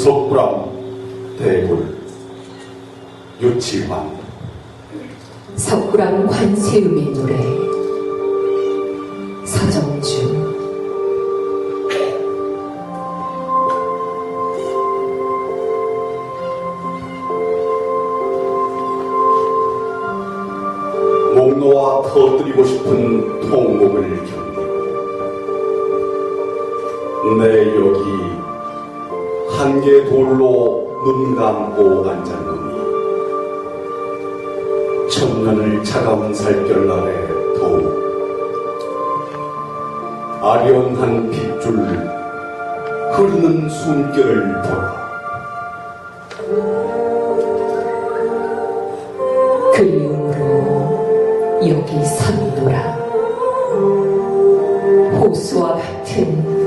석굴암 대골 유치환 석굴암 관세음의 노래. 서정주. 목 놓아 터뜨리고 싶은 통곡을 견디고 내 여기 한개 돌로 눈 감고 앉았느니 천년을 차가운 살결 아래 더욱 아련한 빗줄 흐르는 숨결을 보라. 그리움으로 여기 서이노라. 호수와 같은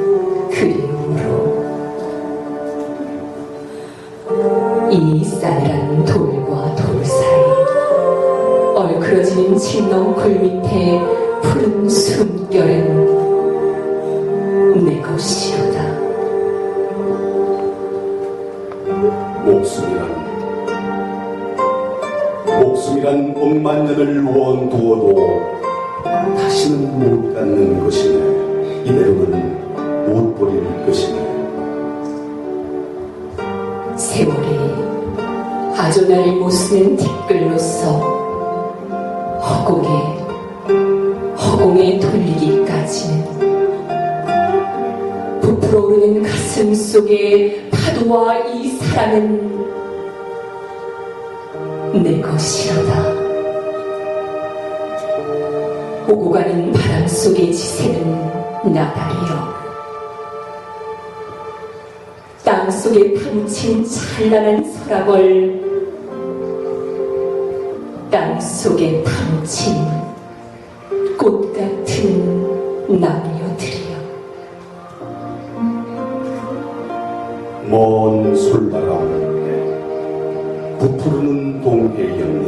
얼크러지는 칡렁굴 밑에 푸른 숨결은 내 것이로다. 목숨이란 목숨이란 억만 년을 원두어도 다시는 못 갖는 것이네. 이대로는 못 버릴 것이네. 세월이 아주 날 못쓰는 티끌로서 허공에 허공에 돌리기까지는 부풀어 오르는 가슴 속의 파도와 이 사랑은 내 것이로다. 오고 가는 바람 속의 지새는 나달이여. 땅 속에 파묻힌 찬란한 서라벌 땅 속에 파묻힌 꽃 같은 나무여들이여. 먼 솔바람 부푸르는 동해 연잎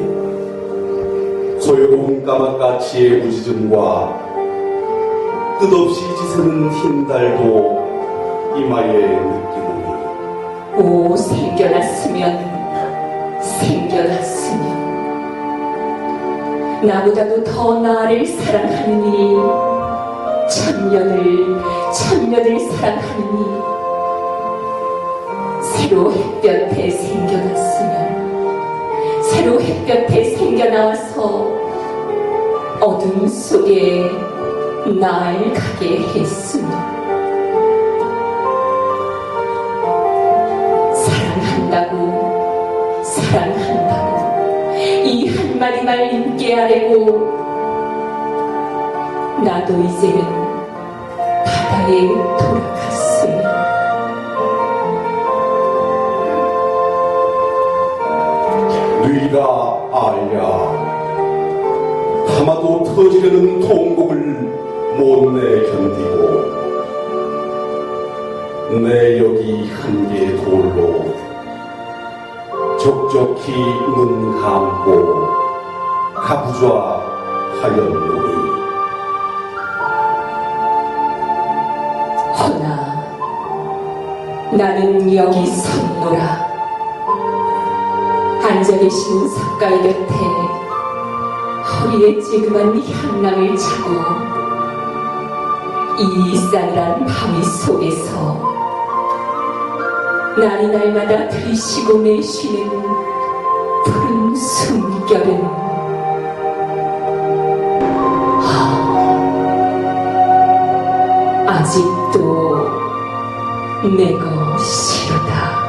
소요로운 까마까치의 우지즘과 끝없이 지새는 흰 달도 이마에 느끼노니. 오 생겨났으면 생겨났으면 나보다도 더 나를 사랑하느니 천년을 천년을 사랑하느니 새로 햇볕에 생겨났으면 새로 햇볕에 생겨나와서 어둠 속에 날 가게 했으면. 사랑한다고 사랑한다고 이한 마디 말 인께 아래고 나도 이제는 바다에 돌아갔으니. 네가 알랴 아마도 터지려는 통곡을 못내 견디고 내 여기 한개 돌로 적적히 눈 감고 가부좌 하였노니 허나 나는 여기 섰노라. 앉아 계신 석가의 곁에 허리에 찌그만 향랑을 차고 이 싸늘한 바위 속에서 날이 날마다 들이쉬고 내쉬는 푸른 숨결은 아직도 내 것이로다.